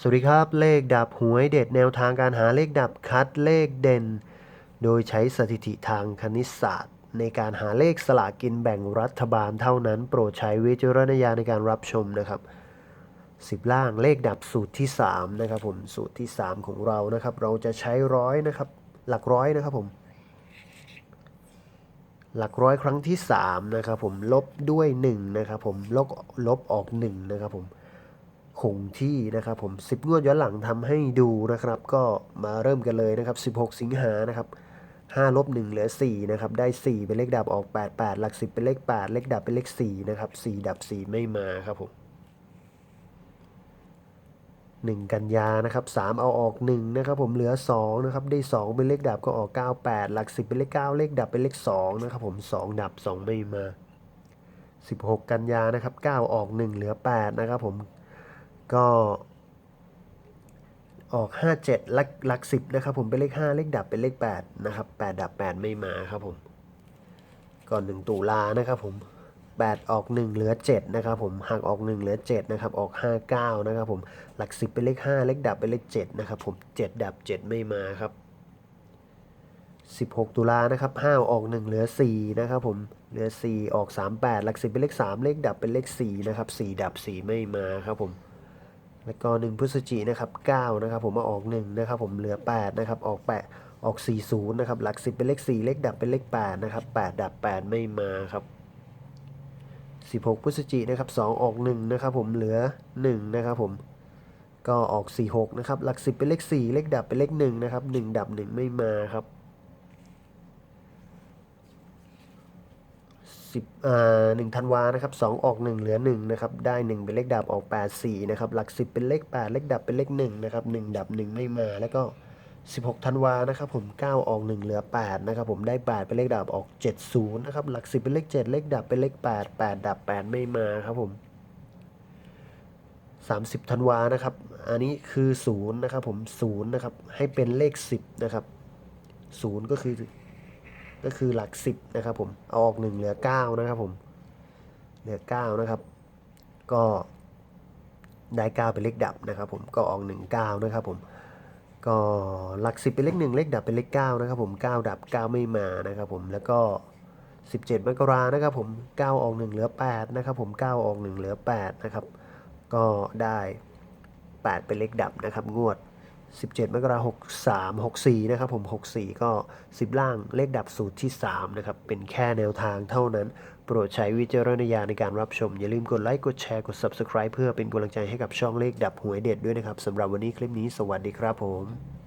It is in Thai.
สวัสดีครับ เลขดับหวยเด็ดแนวทางการหาเลขดับคัดเลขเด่น โดยใช้สถิติทางคณิตศาสตร์ ในการหาเลขสลากินแบ่งรัฐบาลเท่านั้นโปรดใช้วิจารณญาณในการรับชมนะครับสิบล่างเลขดับสูตรที่3นะครับผมสูตรที่ 3 ของเรานะครับ เราจะใช้ร้อยนะครับหลักร้อยนะครับผม หลักร้อยครั้งที่3นะครับผมลบด้วย1นะครับผมลบลบออก1นะครับผม คงที่นะครับผม 10 งวดย้อนหลังทำให้ดูนะครับ ก็มาเริ่มกันเลยนะครับ 16 สิงหานะครับ5ลบ1เหลือ4นะครับ ได้ 4 เป็นเลขดับออก 8 8 หลัก 10 เป็นเลข 8 เลขดับเป็นเลข4นะครับ 4 ดับ 4 ไม่มาครับผม1 กันยานะครับ 3 เอาออก 1 นะครับ ผมเหลือ 2 นะครับ ได้ 2 เป็นเลขดับก็ออก 98 หลัก 10 เป็นเลข 9 เลขดับเป็นเลข 2 นะครับผม 2 ดับ 2 ไม่มา 16 กันยานะครับ 9 ออก 1 เหลือ 8 นะครับผม ก็ออก 57หลักหลัก10 นะครับผม เป็นเลข 5 เลขดับเป็นเลข 8 นะครับ 8 ดับ 8 ไม่มาครับผม ก่อน 1 ตุลานะครับผม 8 ออก 1 เหลือ 7 นะครับผมหักออก 1 เหลือ 7 นะครับ ออก 59 นะครับผม หลัก 10 เป็นเลข 5 เลขดับเป็นเลข 7 นะครับผม 7 ดับ 7 ไม่มาครับ 16 ตุลานะครับ 5 ออก 1 เหลือ 4 นะครับผม เหลือ 4 ออก 38 หลัก 10 เป็นเลข 3 เลขดับเป็นเลข 4 นะครับ 4 ดับ 4 ไม่มาครับผม แล้วก็1พฤศจินะครับ9นะครับผมมาออก1นะครับผมเหลือ8นะครับออก8ออก 40นะครับหลัก 10 เป็นเลข 4 เลขดับเป็นเลข8นะครับ8ดับ 8 ไม่มาครับ16พฤศจินะครับ2ออก1นะครับผมเหลือ1นะครับผมก็ออก 46นะครับหลัก 10 เป็นเลข 4 เลขดับเป็นเลข1นะครับ1ดับ 1 ไม่มาครับ สิบอ่าหนึ่งธันวานะครับสองออกหนึ่งเหลือหนึ่งนะครับได้หนึ่งเป็นเลขดับออกแปดสี่นะครับหลักสิบเป็นเลขแปดเลขดับเป็นเลขหนึ่งนะครับหนึ่งดับหนึ่งไม่มาแล้วก็สิบหกธันวานะครับผมเก้าออกหนึ่งเหลือแปดนะครับผมได้แปดเป็นเลขดับออกเจ็ดศูนย์นะครับหลักสิบเป็นเลขเจ็ดเลขดับเป็นเลขแปดแปดดับแปดไม่มาครับผมสามสิบธันวานะครับ อันนี้คือศูนย์นะครับผมศูนย์นะครับให้เป็นเลขสิบนะครับศูนย์ก็คือ ก็คือหลักสิบนะครับผม เอาออกหนึ่งเหลือเก้านะครับผม เหลือเก้านะครับ ก็ได้เก้าเป็นเลขดับนะครับผม ก็ออกหนึ่งเก้านะครับผม ก็หลักสิบเป็นเลขหนึ่งเลขดับเป็นเลขเก้านะครับผมเก้าดับเก้าไม่มานะครับผม แล้วก็สิบเจ็ดมกรานะครับผมเก้าออกหนึ่งเหลือแปดนะครับผมเก้าออกหนึ่งเหลือแปดนะครับ ก็ได้แปดเป็นเลขดับนะครับ งวด 17 มกราคม63 64นะครับผม64ก็ 10 ล่างเลขดับสูตรที่ 3 นะครับ เป็นแค่แนวทางเท่านั้น โปรดใช้วิจารณญาณในการรับชม อย่าลืมกดไลค์ กดแชร์ กด Subscribe เพื่อเป็นกำลังใจให้กับช่องเลขดับหวยเด็ดด้วยนะครับสำหรับวันนี้คลิปนี้สวัสดีครับผม